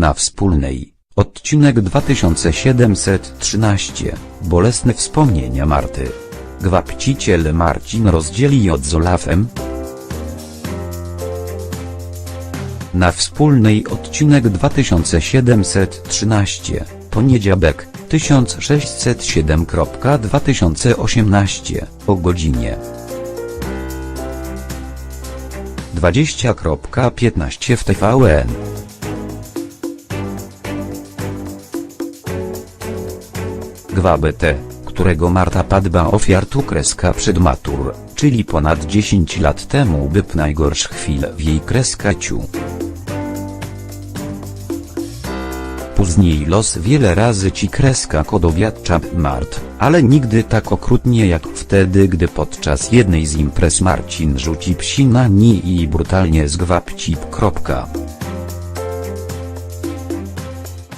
na wspólnej. Odcinek 2713. Bolesne wspomnienia Marty. Gwapciciel Marcin rozdzieli od z Olafem. Na wspólnej odcinek 2713. Poniedziałek 1607.2018 o godzinie 20.15 w TVN. Gwabete, którego Marta Padba ofiartu kreska przed matur, czyli ponad 10 lat temu byp najgorsz chwil w jej kreskaczu. Później los wiele razy ci kreska kodowiadcza Mart, ale nigdy tak okrutnie jak wtedy gdy podczas jednej z imprez Marcin rzuci psi na ni i brutalnie zgwapci.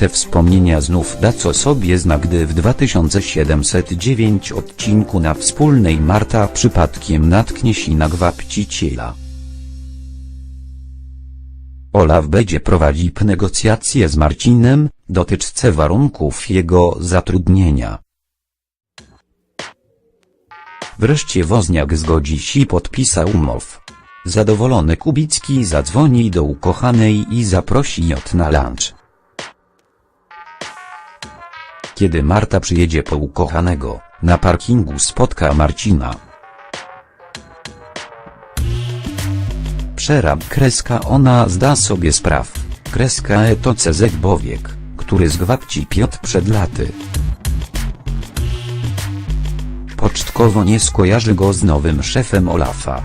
Te wspomnienia znów da co sobie zna gdy w 2709 odcinku na wspólnej Marta przypadkiem natknie się na gwapciciela. Olaf będzie prowadzić negocjacje z Marcinem, dotyczące warunków jego zatrudnienia. Wreszcie Wozniak zgodzi się i podpisał umow. Zadowolony Kubicki zadzwoni do ukochanej i zaprosi ją na lunch. Kiedy Marta przyjedzie po ukochanego, na parkingu spotka Marcina. Przerab kreska ona zda sobie spraw, kreska e to Cezek Bowiek, który zgwapci Piotr przed laty. Pocztkowo nie skojarzy go z nowym szefem Olafa.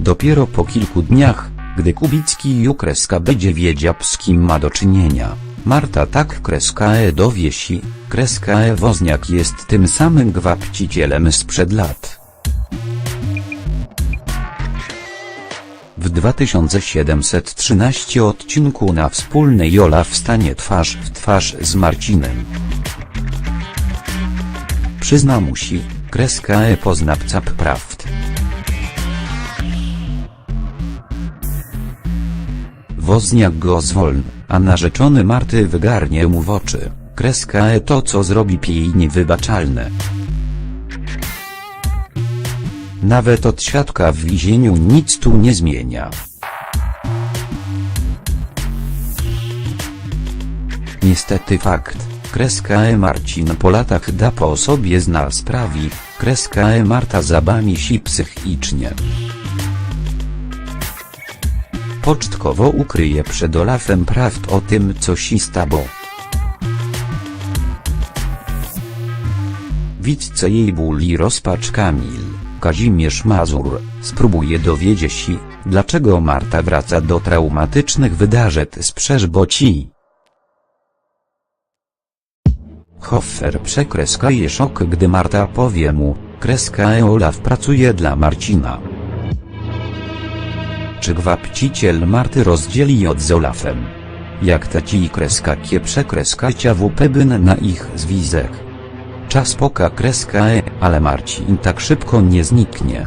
Dopiero po kilku dniach, gdy Kubicki i Kreska będzie wiedział z kim ma do czynienia, Marta tak Kreska e dowie si, Kreska e Wozniak jest tym samym gwapcicielem sprzed lat. W 2713 odcinku na wspólnej Olaf stanie twarz w twarz z Marcinem. Przyzna musi, kreska e poznawca prawd. Wozniak go zwolni, a narzeczony Marty wygarnie mu w oczy, kreska e to co zrobi jej niewybaczalne. Nawet od świadka w więzieniu nic tu nie zmienia. Niestety fakt, kreska e Marcin po latach da po sobie zna sprawi, kreska e Marta zabami si psychicznie. Pocztkowo ukryje przed Olafem prawd o tym co si stało. Widce jej ból i rozpacz Kamil, Kazimierz Mazur, spróbuje dowiedzieć się, dlaczego Marta wraca do traumatycznych wydarzeń z Przeżboci. Hoffer przekreskaje szok gdy Marta powie mu, kreska Olaf pracuje dla Marcina. Czy gwapciciel Marty rozdzieli od z Olafem? Jak ta ci kreskakie przekreskacia WP byn na ich zwizek. Czas poka kreska e, ale Marcin tak szybko nie zniknie.